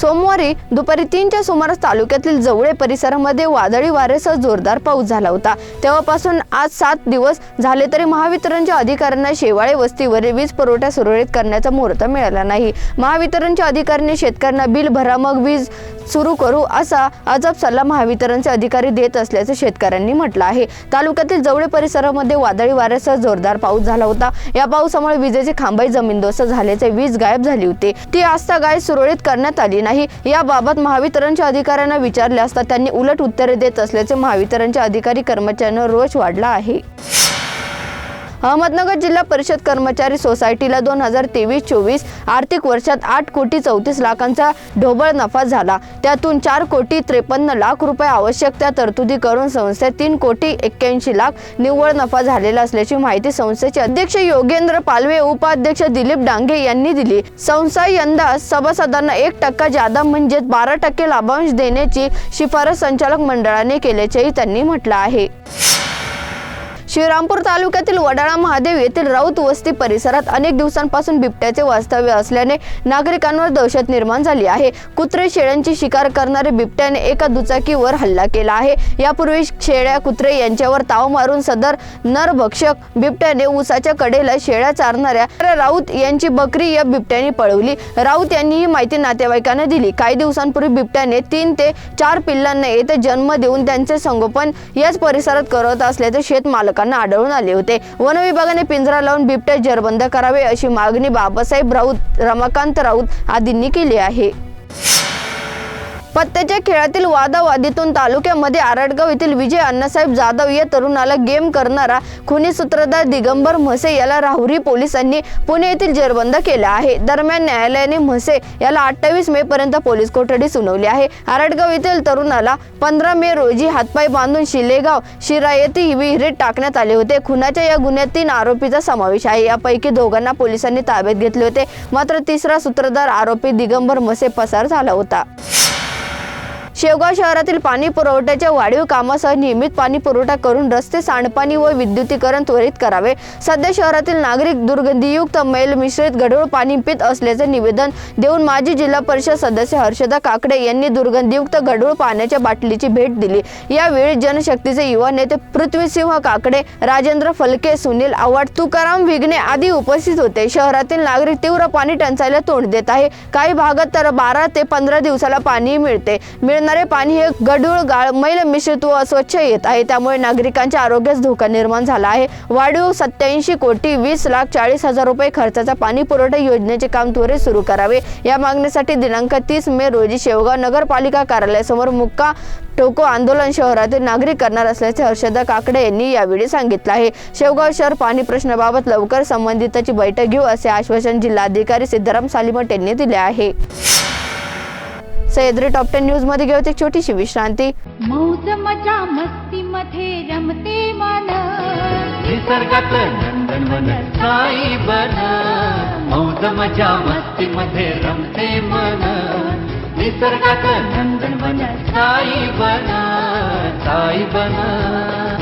सोमवारी दुपारी तीनच्या सुमारास तालुक्यातील जवळे परिसरामध्ये वादळी वाऱ्यासह जोरदार पाऊस झाला होता. तेव्हापासून आज सात दिवस झाले तरी महावितरणच्या अधिकाऱ्यांना शेवाळे वस्तीवरील वीज पुरवठा सुरळीत करण्याचा मुहूर्त मिळाला नाही. महावितरणच्या अधिकाऱ्यांनी शेतकऱ्यांना बिल भरा मग वीज सुरू करू असा अजब सल्ला महावितरणचे अधिकारी देत असल्याचे शेतकऱ्यांनी म्हटलं आहे. तालुक्यातील जवळे परिसरामध्ये वादळी वाऱ्यासह जोरदार पाऊस झाला होता. या पावसामुळे विजेचे खांबाई जमीनदोस्त झाल्याचे वीज गायब झाली होती. ती आस्था गाय सुरळीत करण्यात आली नाही. याबाबत महावितरणच्या अधिकाऱ्यांना विचारले असता त्यांनी उलट उत्तरे देत असल्याचे महावितरणच्या अधिकारी कर्मचाऱ्यांना रोष वाढला आहे. अहमदनगर जिल्हा परिषद कर्मचारी सोसायटीला दोन हजार तेवीस चोवीस आर्थिक वर्षात आठ कोटी चौतीस लाखांचा ढोबळ नफा झाला. त्यातून चार कोटी त्रेपन्न लाख रुपये आवश्यक त्या तरतुदी करून संस्थेत तीन कोटी एक्क्याऐंशी लाख निव्वळ नफा झालेला असल्याची माहिती संस्थेचे अध्यक्ष योगेंद्र पालवे उपाध्यक्ष दिलीप डांगे यांनी दिली. संस्था यंदा सभासदांना एक टक्का जादा म्हणजेच बारा टक्के लाभांश देण्याची शिफारस संचालक मंडळाने केल्याचेही त्यांनी म्हटलं आहे. श्रीरामपूर तालुक्यातील वडाळा महादेव येथील राऊत वस्ती परिसरात अनेक दिवसांपासून बिबट्याचे वास्तव्य असल्याने नागरिकांवर दहशत निर्माण झाली आहे. कुत्रे शेळ्यांची शिकार करणारे बिबट्याने एका दुचाकीवर हल्ला केला आहे. यापूर्वी शेळ्या कुत्रे यांच्यावर ताव मारून सदर नरभक्षक बिबट्याने उसाच्या कडेला शेळ्या चारणाऱ्या राऊत यांची बकरी या बिबट्याने पळवली. राऊत यांनी ही माहिती नातेवाईकांना दिली. काही दिवसांपूर्वी बिबट्याने तीन ते चार पिल्लांना येथे जन्म देऊन त्यांचे संगोपन याच परिसरात करत असल्याचे शेत लोकांना आढळून आले होते. वन विभागाने पिंजरा लावून बिबट्या जरबंद करावे अशी मागणी बाबासाहेब राऊत रमाकांत राऊत आदींनी केली आहे. पत्त्याच्या खेळातील वादावादीतून तालुक्यामध्ये आरडगाव येथील विजय अण्णासाहेब जाधव या तरुणाला गेम करणारा खुनी सूत्रधार दिगंबर म्हसे याला राहुरी पोलिसांनी पुणे येथील जेरबंद केला आहे. दरम्यान न्यायालयाने म्हसे याला अठ्ठावीस मे पर्यंत पोलीस कोठडी सुनावली आहे. आरडगाव येथील तरुणाला पंधरा मे रोजी हातपाय बांधून शिलेगाव शिरा येथे विहिरीत टाकण्यात आले होते. खुनाच्या या गुन्ह्यात तीन आरोपीचा समावेश आहे. यापैकी दोघांना पोलिसांनी ताब्यात घेतले होते. मात्र तिसरा सूत्रधार आरोपी दिगंबर म्हसे पसार झाला होता. शेवगाव शहरातील पाणी पुरवठ्याच्या वाढीव कामासह नियमित पाणी पुरवठा करून रस्ते सांडपाणी व विद्युतीकरण त्वरित करावे. सध्या शहरातील नागरिक दुर्गंधीयुक्त मैल मिश्रित गढूळ पाणी पित असल्याचे निवेदन देऊन माजी जिल्हा परिषद सदस्य हर्षदा काकडे यांनी दुर्गंधीयुक्त गढूळ पाण्याच्या बाटलीची भेट दिली. यावेळी जनशक्तीचे युवा नेते पृथ्वीसिंह काकडे राजेंद्र फलके सुनील आव्हाड तुकाराम विघ्ने आदी उपस्थित होते. शहरातील नागरिक तीव्र पाणी टंचाईला तोंड देत आहे. काही भागात तर बारा ते पंधरा दिवसाला पाणी मिळते. मिळणार पाणी हे गढूळ गाळ मैल मिश्रित व अस्वच्छ येत आहे. त्यामुळे नागरिकांच्या आरोग्यास धोका निर्माण झाला आहे. वाढीव सत्याऐंशी कोटी वीस लाख चाळीस हजार रुपये खर्चाचा पाणी पुरवठा योजनेचे काम त्वरित सुरू करावे. या मागणीसाठी दिनांक तीस मे रोजी शेवगाव नगरपालिका कार्यालयासमोर मुक्का टोको आंदोलन शहरातील नागरिक करणार असल्याचे हर्षदा काकडे यांनी यावेळी सांगितलं आहे. शेवगाव शहर पाणी प्रश्नाबाबत लवकर संबंधिताची बैठक घेऊ असे आश्वासन जिल्हाधिकारी सिद्धाराम सालिमट यांनी दिले आहे. सह्याद्री टॉप टेन न्यूजमध्ये घेऊ एक छोटीशी विश्रांती. मौज मजा मस्ती मध्ये रमते मन. निसर्गात नंदनवन साई बन. मौज मजा मस्ती मध्ये रमते मन. निसर्गात नंदनवन साई बन. साई बन.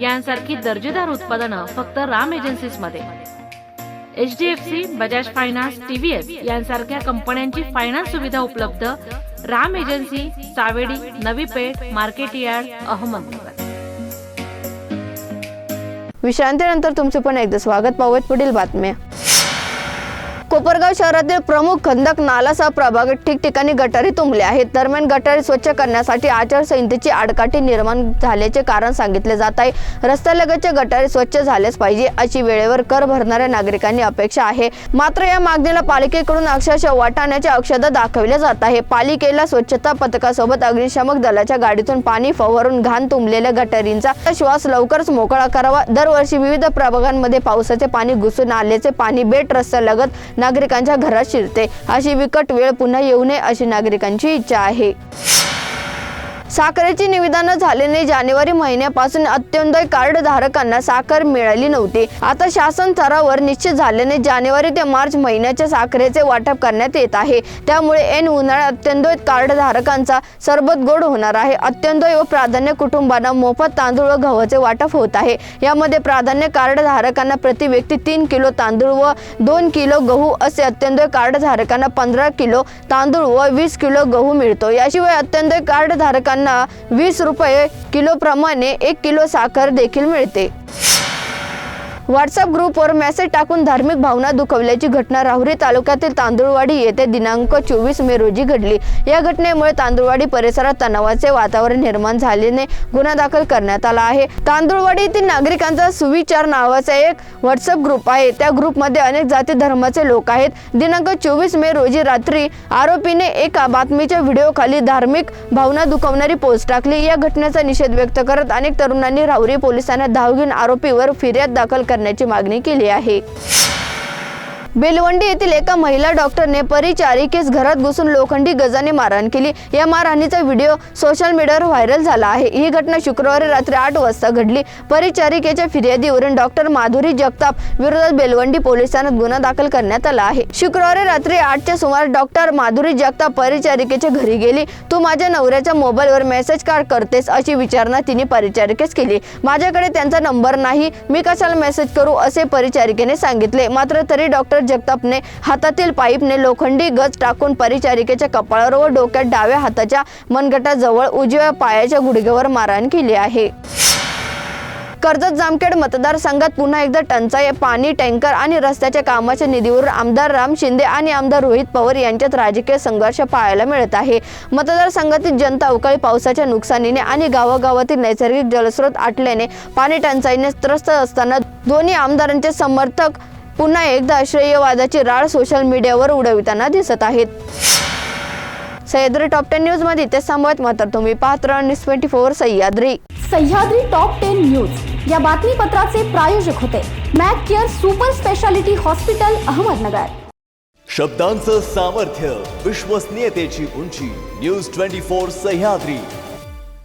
यांसारखी दर्जेदार उत्पादनं फक्त Ram एजन्सीजमध्ये H D F C Bajaj finance TVF यांसारख्या कंपन्यांची फायनान्स सुविधा उपलब्ध Ram agency Savedi Navi Peth market yard Ahmednagar विश्रांतीनंतर तुमचे पण एकदा स्वागत. पाहूयात पुढील बातम्या. कोपरगाव शहरातील प्रमुख खंदक नालासह प्रभागात ठिकठिकाणी गटारी तुंबले आहेत. दरम्यान गटारी स्वच्छ करण्यासाठी आचारसंहितेची आडकाठी निर्माण झाल्याचे कारण सांगितले जात आहे. रस्त्यालगतचे गटारी स्वच्छ झालेच पाहिजे अशी वेळेवर कर भरणाऱ्या नागरिकांनी अपेक्षा आहे. मात्र या मागणीला पालिकेकडून अक्षरशः वाटाण्याचे औषध दाखवले जात आहे. पालिकेला स्वच्छता पथकासोबत अग्निशामक दलाच्या गाडीतून पाणी फवारून घाण तुंबलेल्या गटारींचा श्वास लवकरच मोकळा करावा. दरवर्षी विविध प्रभागांमध्ये पावसाचे पाणी घुसून आल्याचे पाणी बेट रस्त्यालगत नागरिकांच्या घरात शिरते. अशी विकट वेळ पुन्हा येऊ नये अशी नागरिकांची इच्छा आहे. साखरेची निविदानं झाल्याने जानेवारी महिन्यापासून अंत्योदय कार्ड धारकांना साखर मिळाली नव्हती. आता शासन स्तरावर निश्चित झाल्याने जानेवारी ते मार्च महिन्याच्या साखरेचे वाटप करण्यात येत आहे. त्यामुळे ऐन उन्हाळ्यात अंत्योदय कार्ड धारकांचा सरबत गोड होणार आहे. अंत्योदय व प्राधान्य कुटुंबांना मोफत तांदूळ व गव्हाचे वाटप होत आहे. यामध्ये प्राधान्य कार्ड धारकांना प्रति व्यक्ती तीन किलो तांदूळ व दोन किलो गहू असे अंत्योदय कार्ड धारकांना पंधरा किलो तांदूळ व वीस किलो गहू मिळतो. याशिवाय अंत्योदय कार्ड धारकांना वीस रुपये किलोप्रमाणे एक किलो साखर देखील मिळते. व्हॉट्सअप ग्रुपवर मेसेज टाकून धार्मिक भावना दुखवल्याची घटना राहुरी तालुक्यातील तांदूळवाडी येथे दिनांक चोवीस मे रोजी घडली. या घटनेमुळे तांदूळवाडी परिसरात तणावाचे वातावरण निर्माण झाल्याने गुन्हा दाखल करण्यात आला आहे. तांदूळवाडी येथील नागरिकांचा सुविचार नावाचा एक व्हॉट्सअप ग्रुप आहे. त्या ग्रुपमध्ये अनेक जाती धर्माचे लोक आहेत. दिनांक चोवीस मे रोजी रात्री आरोपीने एका बातमीच्या व्हिडिओखाली धार्मिक भावना दुखवणारी पोस्ट टाकली. या घटनेचा निषेध व्यक्त करत अनेक तरुणांनी राहुरी पोलिसांना धाव घेऊन आरोपीवर फिर्याद दाखल करण्याची मागणी केली आहे. बेलवंडी येथील एका महिला डॉक्टरने परिचारिकेस घरात घुसून लोखंडी गजाने मारहाण केली. या मारहाणीचा व्हिडिओ सोशल मीडियावर व्हायरल झाला आहे. ही घटना शुक्रवारी रात्री आठ वाजता घडली. परिचारिकेच्या फिर्यादीवरून डॉक्टर माधुरी जगताप विरोधात बेलवंडी पोलीस ठाण्यात गुन्हा दाखल करण्यात आला आहे. शुक्रवारी रात्री आठच्या सुमार डॉक्टर माधुरी जगताप परिचारिकेच्या घरी गेली. तू माझ्या नवऱ्याच्या मोबाईलवर मेसेज का करतेस अशी विचारणा तिने परिचारिकेस केली. माझ्याकडे त्यांचा नंबर नाही मी कशाला मेसेज करू? असे परिचारिकेने सांगितले. मात्र तरी डॉक्टर डॉक्टर जगतापने हातातील पाईपने लोखंडी गज टाकून परिचारिकेच्या कपाळावर व डोक्यात डाव्या हाताच्या मनगटाजवळ उजव्या पायाच्या गुडघ्यावर मारहाण केली आहे. कर्जत जामखेड मतदारसंघात पुन्हा एकदा टंचाई पाणी टँकर आणि रस्त्याच्या कामाच्या निधीवर आमदार राम शिंदे आणि आमदार रोहित पवार यांच्यात राजकीय संघर्ष पाहायला मिळत आहे. मतदारसंघातील जनता अवकाळी पावसाच्या नुकसानीने आणि गावागावातील नैसर्गिक जलस्रोत आटल्याने पाणी टंचाईने त्रस्त असताना दोन्ही आमदारांचे समर्थक पुन्हा एकदा श्रेयवादाची राळ सोशल मीडियावर उडविताना दिसत आहेत. सह्याद्री टॉप टेन न्यूजमध्ये इथे थांबवत मात्र तुम्ही पाहत राहा news twenty four Sahyadri. Sahyadri top ten news या बातमीपत्राचे प्रायोजक होते Mac care super speciality hospital Ahmednagar. शब्दांचं सामर्थ्य विश्वसनीयतेची उंची. News twenty four Sahyadri.